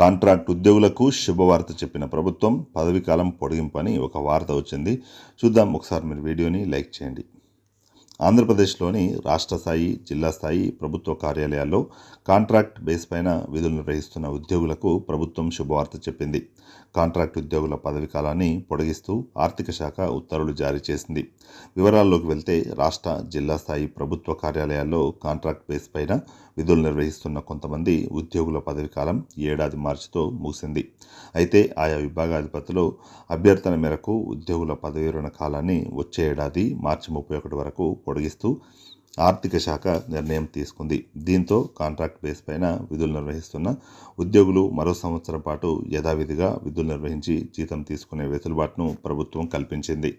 Contract ఉద్యోగులకు శుభవార్త చెప్పిన ప్రభుత్వం పదవీ కాలం ఒక వార్త వచ్చింది. చూద్దాం ఒకసారి మీరు వీడియోని లైక్ చేయండి. ఆంధ్రప్రదేశ్లోని రాష్ట్ర స్థాయి జిల్లా స్థాయి ప్రభుత్వ కార్యాలయాల్లో కాంట్రాక్ట్ బేస్ పైన విధులు నిర్వహిస్తున్న ఉద్యోగులకు ప్రభుత్వం శుభవార్త చెప్పింది. కాంట్రాక్ట్ ఉద్యోగుల పదవి కాలాన్ని పొడిగిస్తూ ఆర్థిక శాఖ ఉత్తర్వులు జారీ చేసింది. వివరాల్లోకి వెళ్తే రాష్ట్ర జిల్లా స్థాయి ప్రభుత్వ కార్యాలయాల్లో కాంట్రాక్ట్ బేస్ పైన విధులు నిర్వహిస్తున్న కొంతమంది ఉద్యోగుల పదవి కాలం ఏడాది మార్చితో ముగిసింది. అయితే ఆయా విభాగాధిపతులు అభ్యర్థన మేరకు ఉద్యోగుల పదవి విరమణ కాలాన్ని వచ్చే ఏడాది మార్చి ముప్పై ఒకటి వరకు పొడిగిస్తూ ఆర్థిక శాఖ నిర్ణయం తీసుకుంది. దీంతో కాంట్రాక్ట్ బేస్ పైన విధులు నిర్వహిస్తున్న ఉద్యోగులు మరో సంవత్సరం పాటు యథావిధిగా విధులు నిర్వహించి జీతం తీసుకునే వెసులుబాటును ప్రభుత్వం కల్పించింది.